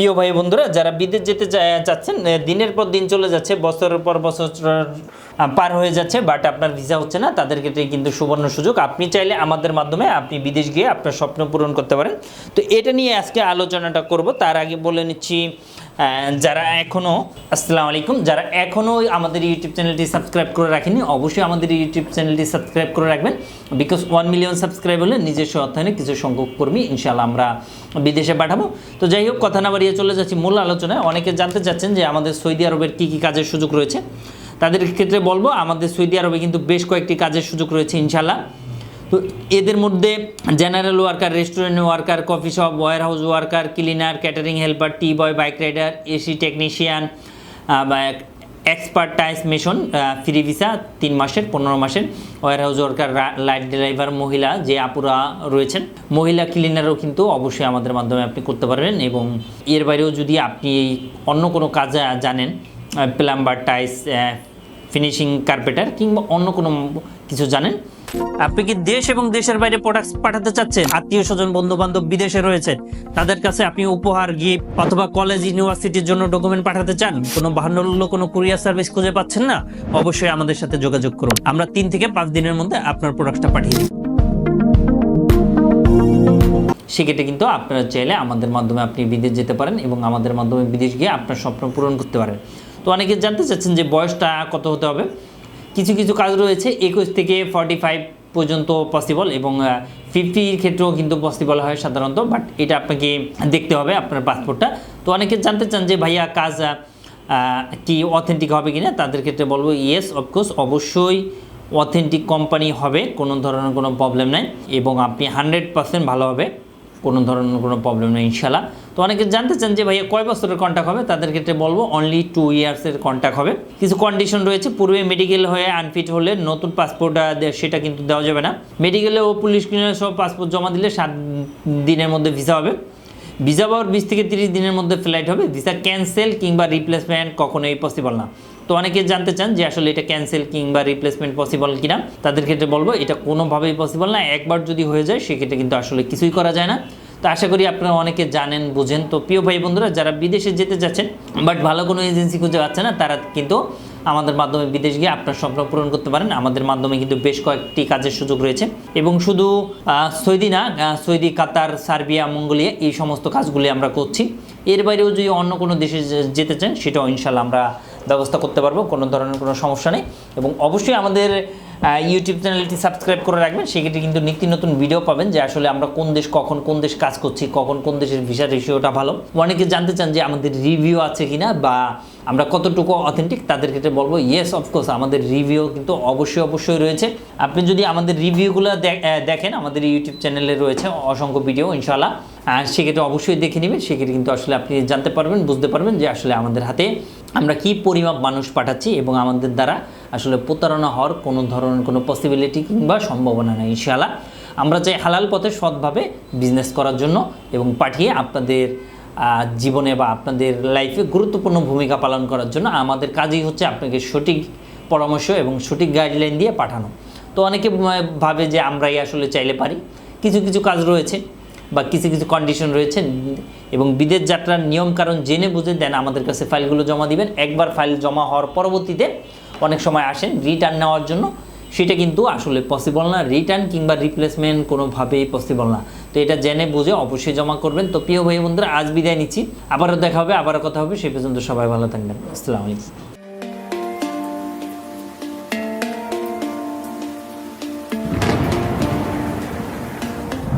প্রিয় ভাই বন্ধুরা, যারা বিদেশ যেতে চাচ্ছেন দিনের পর দিন চলে যাচ্ছে, বছরের পর বছর পার হয়ে যাচ্ছে বাট আপনার ভিসা হচ্ছে না, তাদের ক্ষেত্রে কিন্তু সুবর্ণ সুযোগ। আপনি চাইলে আমাদের মাধ্যমে আপনি বিদেশ গিয়ে আপনার স্বপ্ন পূরণ করতে পারেন। তো এটা নিয়ে আজকে আলোচনাটা করব, তার আগে বলে নিচ্ছি যারা এখনও আসসালামু আলাইকুম, যারা এখনও আমাদের ইউটিউব চ্যানেলটি সাবস্ক্রাইব করে রাখেনি অবশ্যই আমাদের ইউটিউব চ্যানেলটি সাবস্ক্রাইব করে রাখবেন। বিকজ ওয়ান মিলিয়ন সাবস্ক্রাইব হলে নিজস্ব অর্থায়নে কিছু সংখ্যক কর্মী ইনশাল্লাহ আমরা বিদেশে পাঠাবো। তো যাই হোক, কথা না বাড়িয়ে চলে যাচ্ছি মূল আলোচনায়। অনেকে জানতে চাচ্ছেন যে আমাদের সৌদি আরবের কী কী কাজের সুযোগ রয়েছে। তাদের ক্ষেত্রে বলব, আমাদের সৌদি আরবে কিন্তু বেশ কয়েকটি কাজের সুযোগ রয়েছে ইনশাল্লাহ তো এদের মধ্যে general worker restaurant worker coffee shop warehouse worker cleaner catering helper tea boy bike rider AC technician বা এক্সপার্টাইজ মেশন ফ্রি ভিসা তিন মাসের, পনেরো মাসের। Warehouse worker light driver মহিলা যে আপুরা রয়েছেন, মহিলা ক্লিনারও কিন্তু অবশ্যই আমাদের মাধ্যমে আপনি করতে পারবেন এবং এর বাইরেও যদি আপনি অন্য কোনো কাজ জানেন প্লাম্বার টাইস ফিনিশিং কার্পেটার কিংবা অন্য কোনো কিছু জানেন? আপনি কি দেশ এবং দেশের বাইরে প্রোডাক্ট পাঠাতে চাচ্ছেন? আত্মীয় স্বজন বন্ধু বান্ধব বিদেশে রয়েছেন তাদের কাছে আপনি উপহার গিফট অথবা কলেজ ইউনিভার্সিটির জন্য ডকুমেন্ট পাঠাতে চান? কোনো বাহান্ন কোনো কুরিয়ার সার্ভিস খুঁজে পাচ্ছেন না? অবশ্যই আমাদের সাথে যোগাযোগ করুন। আমরা তিন থেকে পাঁচ দিনের মধ্যে আপনার প্রোডাক্টটা পাঠিয়ে দিই। সেক্ষেত্রে কিন্তু আপনারা চাইলে আমাদের মাধ্যমে আপনি বিদেশ যেতে পারেন এবং আমাদের মাধ্যমে বিদেশ গিয়ে আপনার স্বপ্ন পূরণ করতে পারেন। তো অনেকে জানতে চাচ্ছেন যে বয়সটা কত হতে হবে। কিছু কিছু কাজ রয়েছে, একুশ থেকে ফর্টি ফাইভ পর্যন্ত পসিবল এবং ফিফটির ক্ষেত্রেও কিন্তু পসিবল হয় সাধারণত বাট এটা আপনাকে দেখতে হবে আপনার পাসপোর্টটা তো অনেকে জানতে চান যে ভাইয়া কাজ কি অথেন্টিক হবে কিনা? তাদের ক্ষেত্রে বলব ইয়েস অফকোর্স অবশ্যই অথেন্টিক কোম্পানি হবে, কোনো ধরনের কোনো প্রবলেম নাই এবং আপনি হান্ড্রেড পার্সেন্ট ভালো হবে, কোনো ধরনের কোনো প্রবলেম নেই ইনশাল্লাহ তো অনেকে জানতে চান যে ভাইয়া কয় বছরের কন্ট্যাক্ট হবে? তাদের ক্ষেত্রে বলব অনলি টু ইয়ার্সের কন্ট্যাক্ট হবে। কিছু কন্ডিশন রয়েছে, পূর্বে মেডিকেল হয়ে আনফিট হলে নতুন পাসপোর্ট সেটা কিন্তু দেওয়া যাবে না। মেডিকেলে ও পুলিশ সব পাসপোর্ট জমা দিলে সাত দিনের মধ্যে ভিসা হবে। ভিসা পাওয়ার বিশ থেকে তিরিশ দিনের মধ্যে ফ্লাইট হবে। ভিসা ক্যান্সেল কিংবা রিপ্লেসমেন্ট কখনোই পসিবল না। তো অনেকে জানতে চান যে আসলে এটা ক্যান্সেল কিংবা রিপ্লেসমেন্ট পসিবল কিনা? তাদের ক্ষেত্রে বলব এটা কোনোভাবেই পসিবল না। একবার যদি হয়ে যায়, সেক্ষেত্রে কিন্তু আসলে কিছুই করা যায় না। তো আশা করি আপনারা অনেকে জানেন, বুঝেন। তো প্রিয় ভাই বন্ধুরা, যারা বিদেশে যেতে যাচ্ছেন, বাট ভালো কোনো এজেন্সি খুঁজে পাচ্ছে না, তারা কিন্তু আমাদের মাধ্যমে বিদেশ গিয়ে আপনার স্বপ্ন পূরণ করতে পারেন। আমাদের মাধ্যমে কিন্তু বেশ কয়েকটি কাজের সুযোগ রয়েছে। এবং শুধু সৌদি না সৌদি, কাতার, সার্বিয়া, মঙ্গোলিয়া, এই সমস্ত কাজগুলি আমরা করছি। এর বাইরেও যদি অন্য কোনো দেশে যেতে চান, সেটাও ইনশাল্লাহ আমরা ব্যবস্থা করতে পারব, কোনো ধরনের কোনো সমস্যা নেই। এবং অবশ্যই আমাদের ইউটিউব চ্যানেলটি সাবস্ক্রাইব করে রাখবেন, সেক্ষেত্রে কিন্তু নিত্য নতুন ভিডিও পাবেন যে আসলে আমরা কোন দেশ কখন কোন দেশ কাজ করছি, কখন কোন দেশের ভিসা রেশিওটা ভালো। অনেকে জানতে চান যে আমাদের রিভিউ আছে কিনা বা আমরা কতটুকু অথেন্টিক তাদের ক্ষেত্রে বলব ইয়েস অফকোর্স আমাদের রিভিউ কিন্তু অবশ্যই অবশ্যই রয়েছে। আপনি যদি আমাদের রিভিউগুলো দেখেন, আমাদের ইউটিউব চ্যানেলে রয়েছে অসংখ্য ভিডিও ইনশাল্লাহ সেক্ষেত্রে অবশ্যই দেখে নেবেন, সেক্ষেত্রে কিন্তু আসলে আপনি জানতে পারবেন, বুঝতে পারবেন যে আসলে আমাদের হাতে আমরা কি পরিমাপ মানুষ পাঠাচ্ছি এবং আমাদের দ্বারা আসলে প্রতারণা হওয়ার কোনো ধরনের কোনো পসিবিলিটি কিংবা সম্ভাবনা নেই, ইনশাআল্লাহ। আমরা চাই হালাল পথে সৎভাবে বিজনেস করার জন্য এবং পাঠিয়ে আপনাদের জীবনে বা আপনাদের লাইফে গুরুত্বপূর্ণ ভূমিকা পালন করার জন্য আমাদের কাজই হচ্ছে আপনাকে সঠিক পরামর্শ এবং সঠিক গাইডলাইন দিয়ে পাঠানো। তো অনেকে ভাবে যে আমরাই আসলে চাইলে পারি। কিছু কিছু কাজ রয়েছে বা কিছু কিছু কন্ডিশন রয়েছে এবং বিদেশ যাত্রার নিয়ম কারণ জেনে বুঝে দেন আমাদের কাছে ফাইলগুলো জমা দিবেন। একবার ফাইল জমা হওয়ার পরবর্তীতে অনেক সময় আসেন রিটার্ন নেওয়ার জন্য। সেটা কিন্তু আসলে পসিবল না রিটার্ন কিংবা রিপ্লেসমেন্ট কোনোভাবেই পসিবল না। তো এটা জেনে বুঝে অবশ্যই জমা করবেন। তো প্রিয় ভাই বন্ধুরা আজ বিদায় নিচ্ছি। আবারও দেখা হবে, আবারও কথা হবে। সে পর্যন্ত সবাই ভালো থাকবেন। আসসালামু আলাইকুম।